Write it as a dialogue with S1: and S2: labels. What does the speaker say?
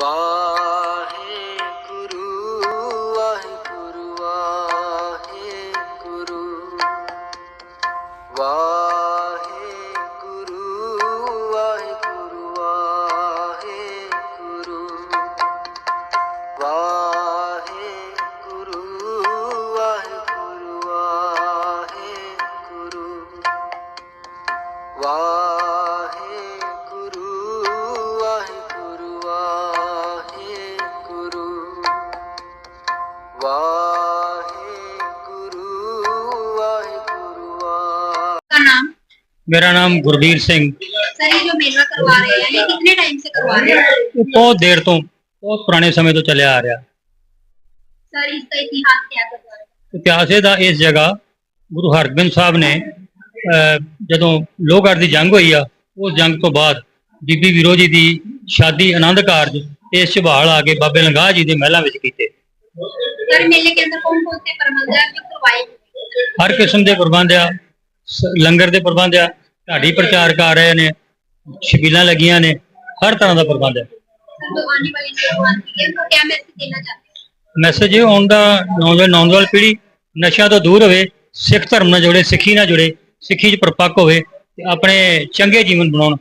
S1: ਵਾਹ ਵਾਹਿਗੁਰੂ ਵਾਹਿਗੁਰੂ ਵਾਹਿ
S2: का नाम
S3: मेरा नाम गुरबीर सिंह
S2: सर ये जो मेला करवा रहे हैं ये कितने टाइम से करवा रहे हैं
S3: ਇਹ ਬਹੁਤ ਦੇਰ ਤੋਂ ਬਹੁਤ ਪੁਰਾਣੇ ਸਮੇਂ ਤੋਂ ਚੱਲਿਆ ਆ ਰਿਹਾ
S2: सर इसका इतिहास क्या करवा रहे हैं
S3: ਇਤਿਹਾਸ ਇਹਦਾ ਇਸ ਜਗ੍ਹਾ ਗੁਰੂ ਹਰਗੋਬਿੰਦ ਸਾਹਿਬ ਨੇ ਅਹ, ਜਦੋਂ ਲੋਹਗੜ੍ਹ ਦੀ ਜੰਗ ਹੋਈ ਆ ਉਸ ਜੰਗ ਤੋਂ ਬਾਅਦ ਬੀਬੀ ਵੀਰੋ ਜੀ ਦੀ ਸ਼ਾਦੀ ਆਨੰਦ ਕਾਰਜ ਇਸ ਝਬਾਲ ਆ ਕੇ ਬਾਬੇ ਲੰਗਾਹ ਜੀ ਦੇ ਮਹਿਲਾਂ ਵਿੱਚ ਕੀਤੇ
S2: सर मेले के अंदर कौन कौन से प्रबंध है जो करवाए गए?
S3: ਹਰ ਕਿਸਮ ਦੇ ਪ੍ਰਬੰਧ ਆ ਸ- ਲੰਗਰ ਦੇ ਪ੍ਰਬੰਧ ਆ ਢਾਡੀ ਪ੍ਰਚਾਰ ਕਰ ਰਹੇ ਨੇ ਛਬੀਲਾਂ ਲੱਗੀਆਂ ਨੇ ਹਰ ਤਰ੍ਹਾਂ ਦਾ ਪ੍ਰਬੰਧ ਹੈ
S2: सर जो आने वाली नौजवान पीढ़ी है, उनको क्या मैसेज देना चाहते हैं
S3: ਮੈਸੇਜ ਇਹ ਆਉਣ ਦਾ ਨੌਜਵਾਨ ਨੌਜਵਾਨ ਪੀੜ੍ਹੀ ਨਸ਼ਿਆਂ ਤੋਂ ਦੂਰ ਹੋਵੇ ਸਿੱਖ ਧਰਮ ਨਾਲ ਜੁੜੇ ਸਿੱਖੀ ਨਾਲ ਜੁੜੇ ਸਿੱਖੀ 'ਚ ਪਰਪੱਕ ਹੋਵੇ ਤੇ ਆਪਣੇ ਚੰਗੇ ਜੀਵਨ ਬਣਾਉਣ